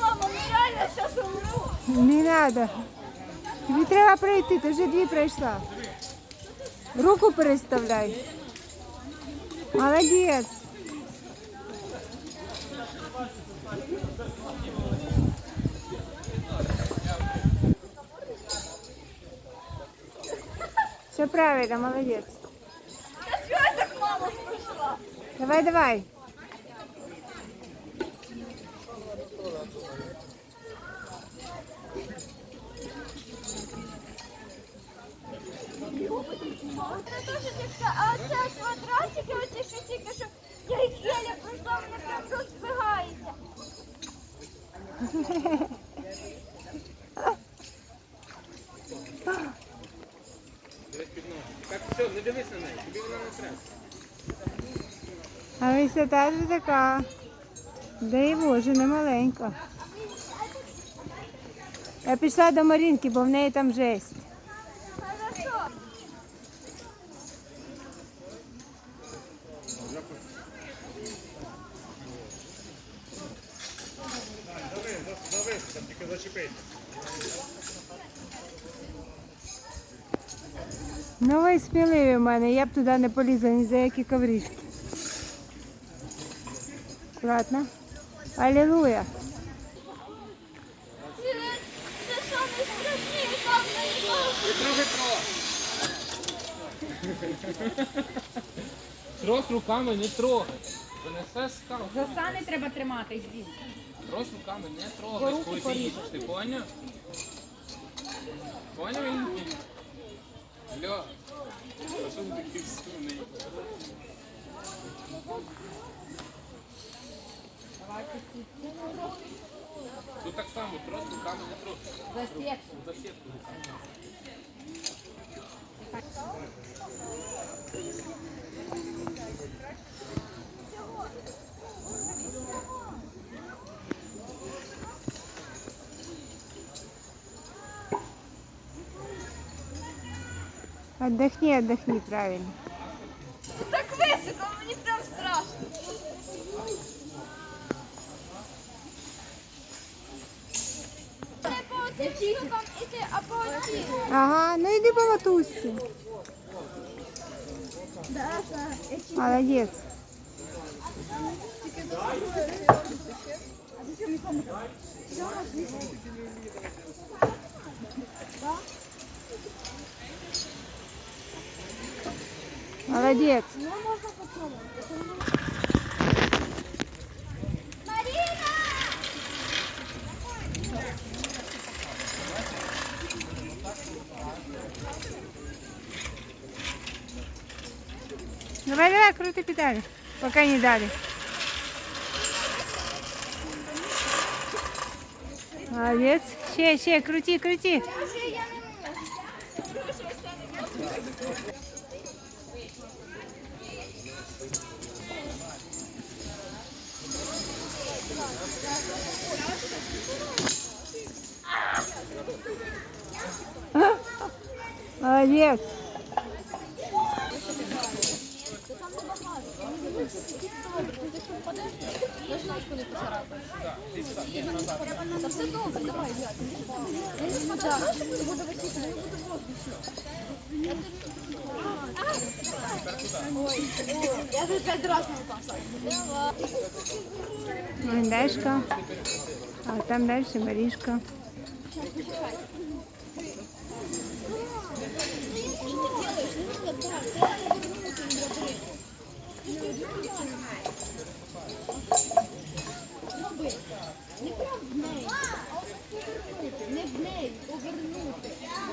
Мама, ну реально сейчас умру. Не треба. Тобі треба прийти, ти вже дві пройшла. Руку переставляй. Молодець. Все правильно, молодець. Да что я так мама пришла? Давай, давай. Це дуже тяжка, а оце квадратики, оці що тільки що, я їх єлі пройшла, вони прям розбігаються. Дивись під ноги. Так, все, не дивись на неї, тобі вона не треба. А висота ж така. Дай Боже, не маленька. Я пішла до Марінки, бо в неї там жесть. Хорошо. Завис, там тільки зачепити. Ну ви сміливі в мене, я б туди не полізла ні за які коврішки. Не трогай трос. Трос руками не трогай. Занесе скал. За сани треба триматись, Дім. Трос руками не трогай, коли ти їдеш. Ти поняв? Поняв він? Алло. А що ти такий сумний? Тут так само, трос руками не трогай. За сітку. За сітку руками. Отдохни, отдохни, правильно. Так високо, мені прям страшно. Ага, ну йди по матусі. Молодець. Молодець. Маріна! Давай, давай, крути педалі, поки не дали. Молодець. Ще, ще, крути, крути. Мандашка. А там дальше в Meg, overload.